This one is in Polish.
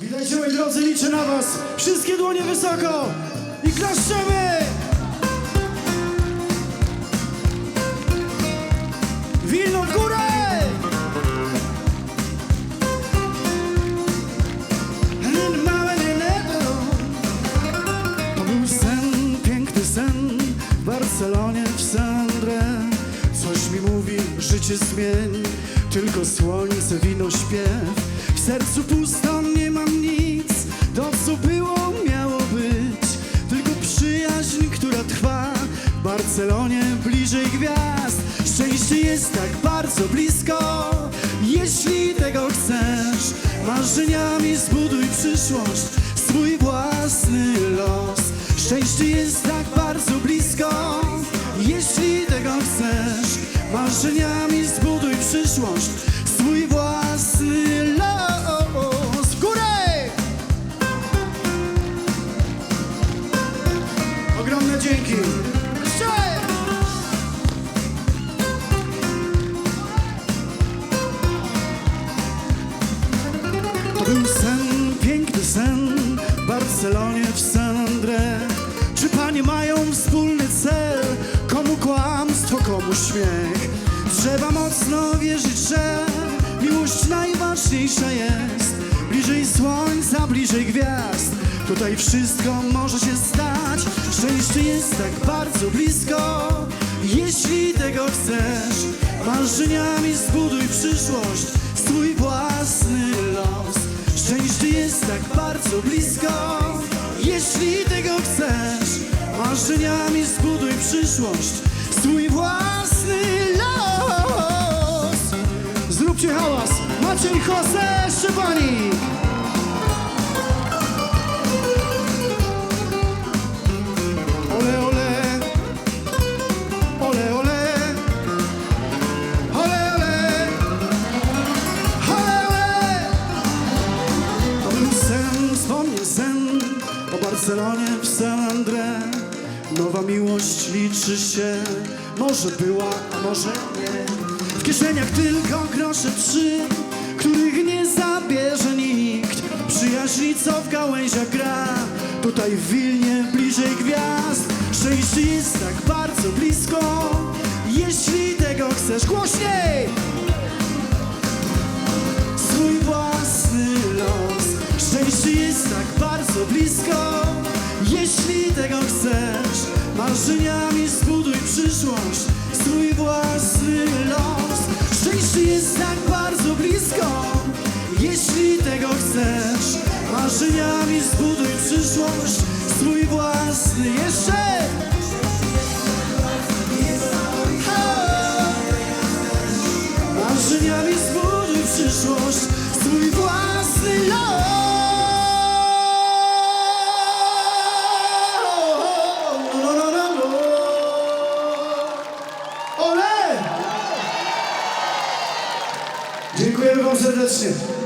Witajcie moi drodzy, liczę na was. Wszystkie dłonie wysoko i klaszczemy! Wilno w górę! To był sen, piękny sen w Barcelonie w Sandrę. Coś mi mówi, życie zmień, tylko słońce, wino, śpiew. W sercu pusto, Barcelonie bliżej gwiazd. Szczęście jest tak bardzo blisko, jeśli tego chcesz. Marzeniami zbuduj przyszłość, swój własny los. Szczęście jest tak bardzo blisko, jeśli tego chcesz. Marzeniami zbuduj przyszłość, To był sen, piękny sen w Barcelonie w Sandrę. Czy panie mają wspólny cel? Komu kłamstwo, komu śmiech? Trzeba mocno wierzyć, że miłość najważniejsza jest. Bliżej słońca, bliżej gwiazd. Tutaj wszystko może się stać. Szczęście jest tak bardzo blisko. Jeśli tego chcesz, marzeniami zbuduj przyszłość, swój własny los. Szczęście jest tak bardzo blisko. Jeśli tego chcesz, marzeniami zbuduj przyszłość, swój własny los. Zróbcie hałas, Maciej Jose Szczepani. O Barcelonie w San André. Nowa miłość liczy się, może była, a może nie. W kieszeniach tylko grosze trzy, których nie zabierze nikt. Przyjaźni, co w gałęziach gra, tutaj w Wilnie, bliżej gwiazd. Szczęście jest tak bardzo blisko, jeśli tego chcesz głośniej Marzeniami zbuduj przyszłość, swój własny los. Szczęście jest tak bardzo blisko, jeśli tego chcesz. Marzeniami zbuduj przyszłość, swój własny jeszcze. Marzeniami zbuduj przyszłość, primeiro vamos agradecer.